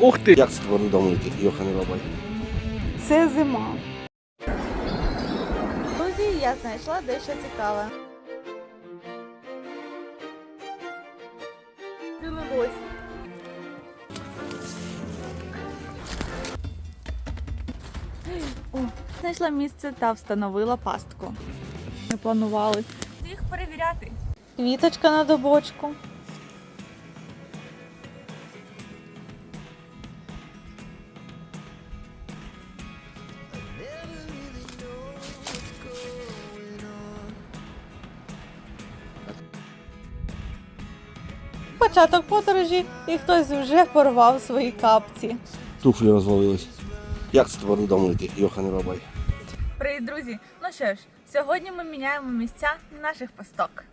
Ух ти! Як це твори думаєте, Йохане Бабай? Це зима. Друзі, я знайшла дещо цікаве. Дивилось. О, знайшла місце та встановила пастку. Ми планували їх перевіряти. Квіточка на добочку. Початок подорожі і хтось вже порвав свої капці. Туфлі розвалились. Як це твори Йоха Йохане робай. Привіт, друзі! Ну що ж, сьогодні ми міняємо місця наших пасток.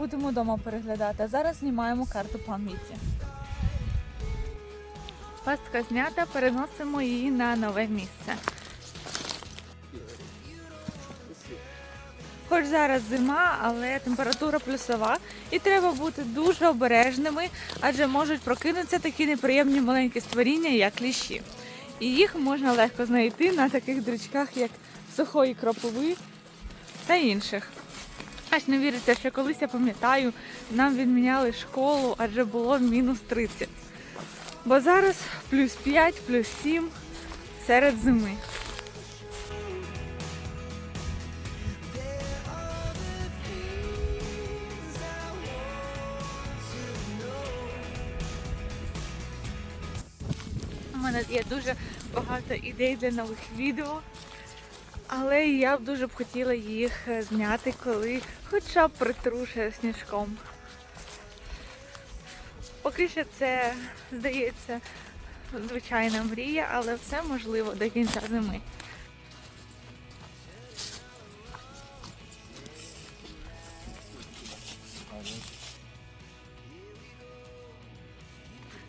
Будемо вдома переглядати, а зараз знімаємо карту пам'яті. Пастка знята, переносимо її на нове місце. Хоч зараз зима, але температура плюсова, і треба бути дуже обережними, адже можуть прокинутися такі неприємні маленькі створіння, як кліщі. І їх можна легко знайти на таких дрючках, як сухої кропови та інших. Аж не віриться, що колись я пам'ятаю, нам відміняли школу, адже було мінус 30. Бо зараз плюс 5, плюс 7 серед зими. У мене є дуже багато ідей для нових відео, але я б дуже б хотіла їх е, зняти, коли хоча б притрушує сніжком. Поки що це здається звичайна мрія, але все можливо до кінця зими.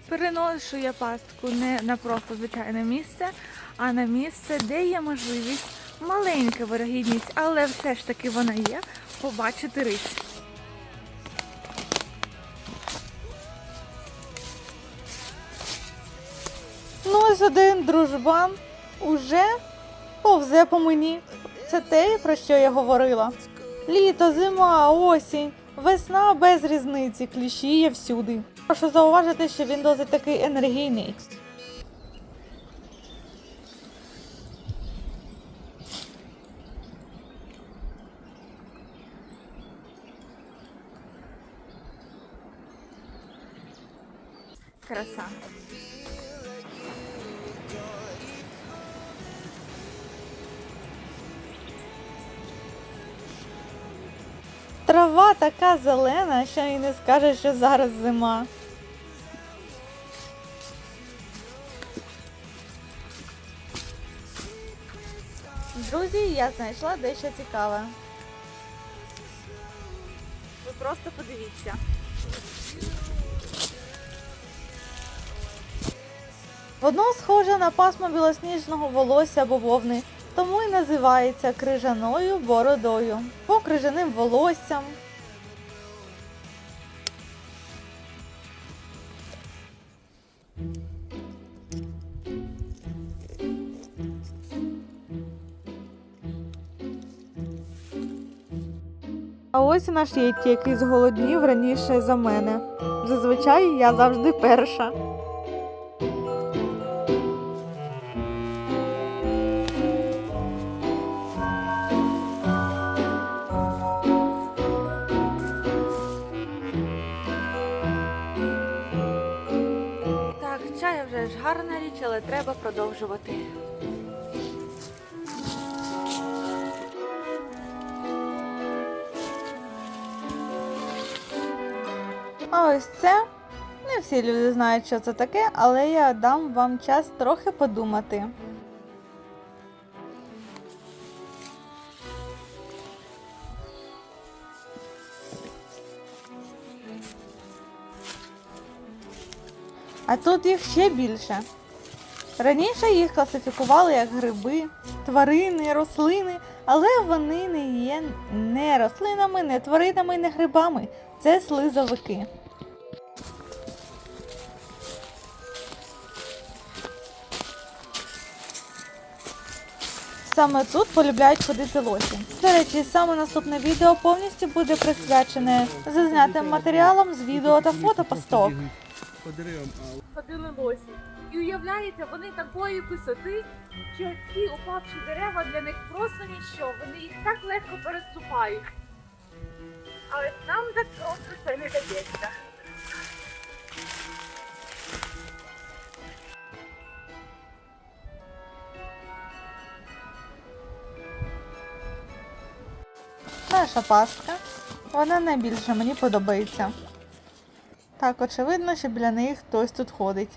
Переношу я пастку не на просто звичайне місце, а на місце, де є можливість, маленька вирогідність, але все ж таки вона є, побачити рись. Ну, ось один дружбан уже повзе по мені. Це те, про що я говорила. Літо, зима, осінь, весна без різниці, кліщі є всюди. Прошу зауважити, що він досить такий енергійний. Краса. Трава така зелена, що і не скажеш, що зараз зима. Друзі, я знайшла дещо цікаве. Ви просто подивіться. Воно схоже на пасмо білосніжного волосся або тому і називається крижаною бородою, по крижаним волоссям. А ось і наш Єтті, який зголоднів раніше за мене. Зазвичай я завжди перша. Чай ж гарна річ, але треба продовжувати. Ось це. Не всі люди знають, що це таке, але я дам вам час трохи подумати. А тут їх ще більше. Раніше їх класифікували як гриби, тварини, рослини, але вони не є не рослинами, не тваринами, не грибами. Це слизовики. Саме тут полюбляють ходити лосі. До речі, саме наступне відео повністю буде присвячене зазнятим матеріалам з відео та фото посток. По деревам, ходили лосі. І уявляється, вони такої висоти, що ці упавші дерева для них просто ніщо. Вони їх так легко переступають. Але нам так просто це не дається. Наша пастка. Вона найбільше мені подобається. Так, очевидно, що біля неї хтось тут ходить.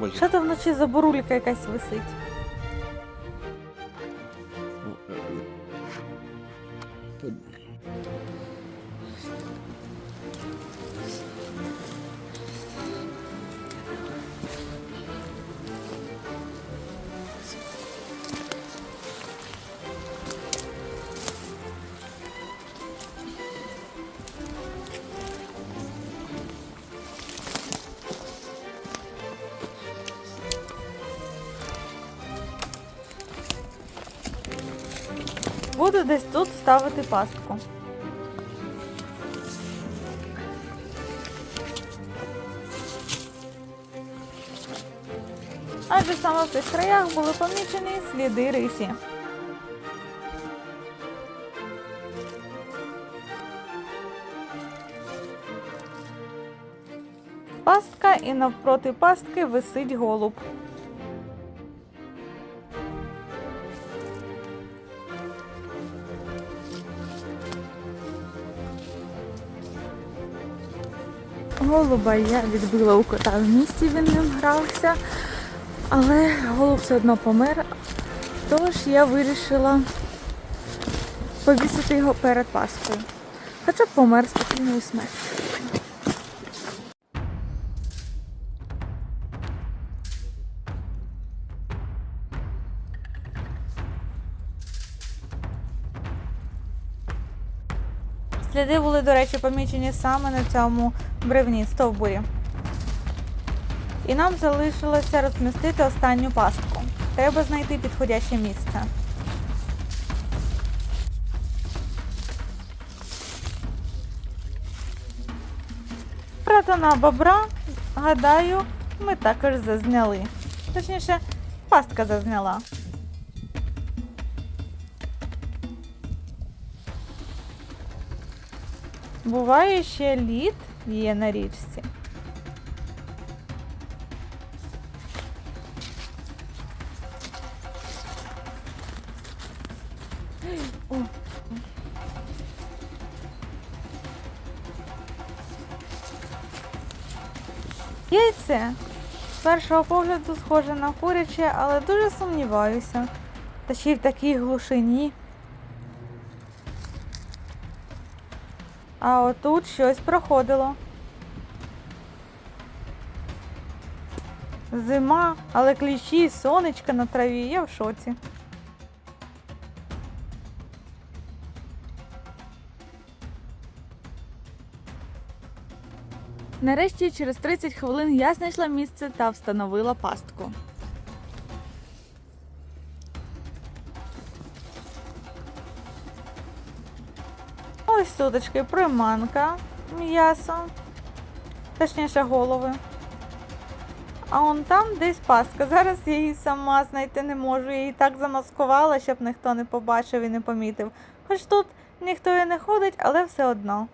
Бачиш. Що там вночі за бурулька якась висить? open. Буду десь тут ставити пастку. Адже саме в цих краях були помічені сліди рисі. Пастка і навпроти пастки висить голуб. Голуба я відбила у кота в місті, він ним грався, але голуб все одно помер. Тож я вирішила повісити його перед паскою. Хоча б помер спокійною смертю. Сліди були, до речі, помічені саме на цьому бревні стовбурі. І нам залишилося розмістити останню пастку. Треба знайти підходяще місце. Братана бобра, гадаю, ми також зазняли. Точніше, пастка зазняла. Буває ще лід є на річці. О. Яйце. З першого погляду схоже на куряче, але дуже сумніваюся. Та ще й в такій глушині. А отут щось проходило. Зима, але кліщі, сонечка на траві, я в шоці. Нарешті через 30 хвилин я знайшла місце та встановила пастку. Ось суточки, приманка, м'ясо, точніше голови. А он там десь пастка. Зараз я її сама знайти не можу. Я її так замаскувала, щоб ніхто не побачив і не помітив. Хоч тут ніхто і не ходить, але все одно.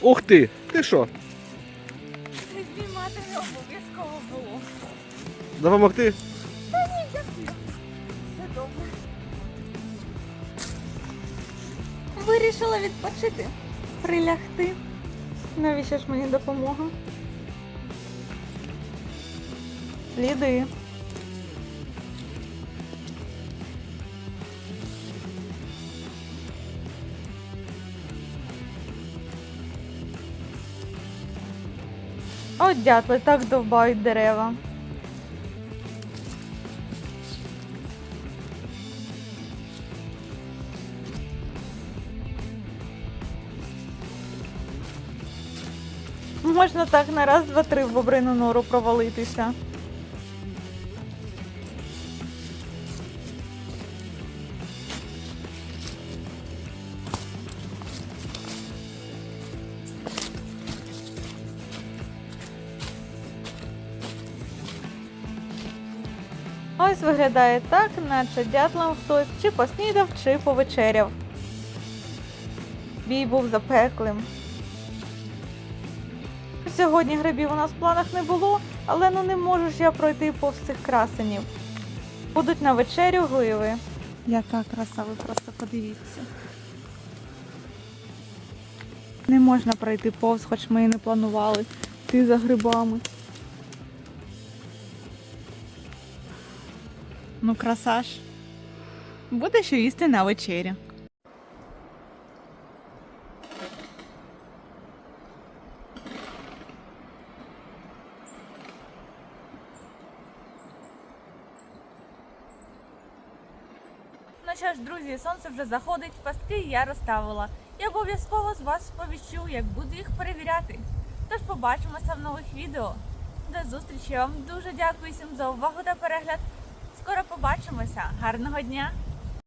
Ух ти! Ти що? Знімати не обов'язково було. Допомогти? Відпочити, прилягти. Навіщо ж мені допомога? Сліди. От дятли так довбають дерева. Можна так на раз, два, три в бобрину нору провалитися. Ось виглядає так, наче дятлом хтось чи поснідав, чи повечеряв. Бій був запеклим. Сьогодні грибів у нас в планах не було, але ну не можу ж я пройти повз цих красенів. Будуть на вечерю гливи. Яка краса, ви просто подивіться. Не можна пройти повз, хоч ми і не планували йти за грибами. Ну, краса ж. Буде що їсти на вечерю. Що ж, друзі, сонце вже заходить, пастки я розставила. І обов'язково з вас сповіщу, як буду їх перевіряти. Тож побачимося в нових відео. До зустрічі! Я вам дуже дякую всім за увагу та перегляд. Скоро побачимося. Гарного дня!